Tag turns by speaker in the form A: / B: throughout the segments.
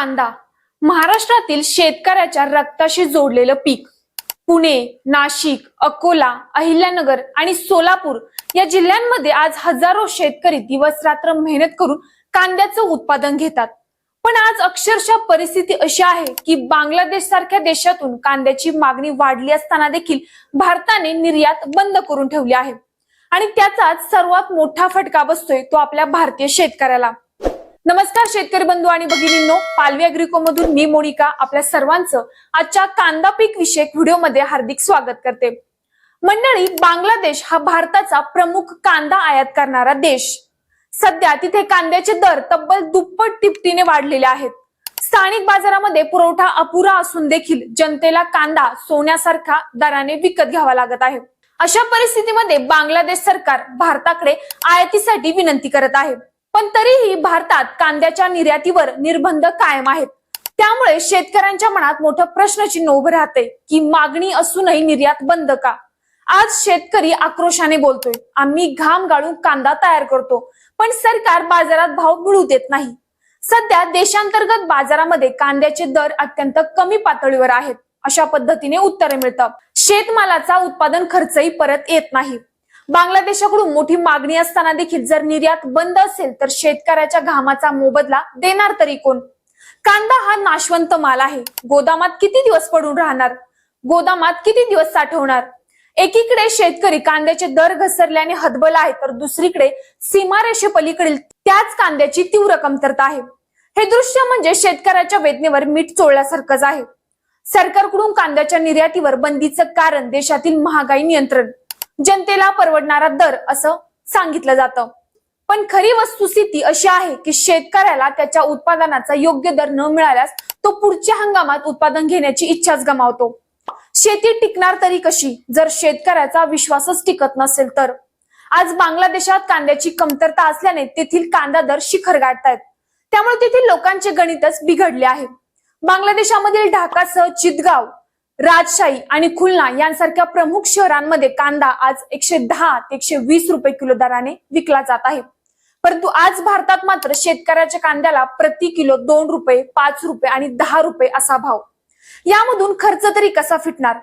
A: कांदा. महाराष्ट्रातील शेतकऱ्याच्या रक्ताशी जोडलेलं पीक. पुणे नाशिक अकोला अहिल्यानगर आणि सोलापूर या जिल्ह्यांमध्ये आज हजारो शेतकरी दिवस रात्र मेहनत करून कांद्याचं उत्पादन घेतात. पण आज अक्षरशः परिस्थिती अशी आहे की बांगलादेश सारख्या देशातून कांद्याची मागणी वाढली असताना देखील भारताने निर्यात बंद करून ठेवली आहे. आणि त्याचाच सर्वात मोठा फटका बसतोय तो आपल्या भारतीय शेतकऱ्याला. नमस्कार शेतकरी बंधू आणि भगिनींनो पालवी अग्रिको मधून मी मोनिका आपल्या सर्वांचं आजच्या कांदा पीक विषयक व्हिडिओमध्ये हार्दिक स्वागत करते. मंडळी बांगलादेश हा भारताचा प्रमुख कांदा आयात करणारा देश. सध्या तिथे कांद्याचे दर तब्बल दुप्पट तिपटीने वाढलेले आहेत. स्थानिक बाजारामध्ये पुरवठा अपुरा असून देखील जनतेला कांदा सोन्यासारखा दराने विकत घ्यावा लागत आहे. अशा परिस्थितीमध्ये बांगलादेश सरकार भारताकडे आयातीसाठी विनंती करत आहे. पण तरीही भारतात कांद्याच्या निर्यातीवर निर्बंध कायम आहेत. त्यामुळे शेतकऱ्यांच्या मनात मोठं प्रश्नचिन्ह उभं राहते की मागणी असूनही निर्यात बंद का? आज शेतकरी आक्रोशाने बोलतोय आम्ही घाम गाळून कांदा तयार करतो पण सरकार बाजारात भाव मिळू देत नाही. सध्या देशांतर्गत बाजारामध्ये कांद्याचे दर अत्यंत कमी पातळीवर आहेत. अशा पद्धतीने उत्तरे मिळतात. शेतमालाचा उत्पादन खर्चही परत येत नाही. बांगलादेशाकडून मोठी मागणी असताना देखील जर निर्यात बंद असेल तर शेतकऱ्याच्या घामाचा मोबदला देणार तरी कोण? कांदा हा नाशवंत माल आहे. गोदामात किती दिवस पडून राहणार? गोदामात किती दिवस साठवणार? एकीकडे शेतकरी कांद्याचे दर घसरल्याने हतबल आहे तर दुसरीकडे सीमारेषे पलीकडील त्याच कांद्याची तीव्र कमतरता आहे. हे दृश्य म्हणजे शेतकऱ्याच्या वेदनेवर मीठ चोळल्यासारखंच आहे. सरकारकडून कांद्याच्या निर्यातीवर बंदीचं कारण देशातील महागाई नियंत्रण. जनतेला परवडणारा दर असं सांगितलं जातं. पण खरी वस्तुस्थिती अशी आहे की शेतकऱ्याला त्याच्या उत्पादनाचा योग्य दर न मिळाल्यास तो पुढच्या हंगामात उत्पादन घेण्याची इच्छाच गमावतो. शेती टिकणार तरी कशी? जर शेतकऱ्याचा विश्वासच टिकत नसेल तर. आज बांगलादेशात कांद्याची कमतरता असल्याने तेथील कांदा दर शिखर गाठतायत. त्यामुळे तेथील लोकांचे गणितच बिघडले आहे. बांगलादेशामधील ढाकासह चितगाव राजशाही आणि खुलना यांसारख्या प्रमुख शहरांमध्ये कांदा आज एकशे दहा ते एकशे वीस रुपये किलो दराने विकला जात आहे. परंतु आज भारतात मात्र शेतकऱ्याच्या कांद्याला प्रति किलो दोन रुपये पाच रुपये आणि दहा रुपये असा भाव. यामधून खर्च तरी कसा फिटणार?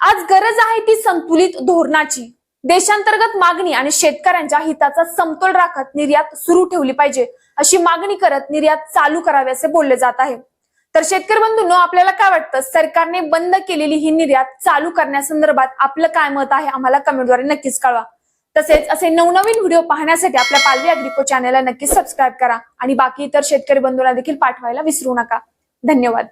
A: आज गरज आहे ती संतुलित धोरणाची. देशांतर्गत मागणी आणि शेतकऱ्यांच्या हिताचा समतोल राखत निर्यात सुरू ठेवली पाहिजे अशी मागणी करत निर्यात चालू करावी असे बोलले जात आहे. तर शेतकरी बंधूंनो आपल्याला काय वाटतं? सरकारने बंद केलेली ही निर्यात चालू करण्यासंदर्भात आपलं काय मत आहे? आम्हाला कमेंटद्वारे नक्कीच कळवा. तसेच असे नवनवीन व्हिडिओ पाहण्यासाठी आपल्या पालवी अग्रिको चॅनलला नक्कीच सबस्क्राईब करा आणि बाकी इतर शेतकरी बंधूंना देखील पाठवायला विसरू नका. धन्यवाद.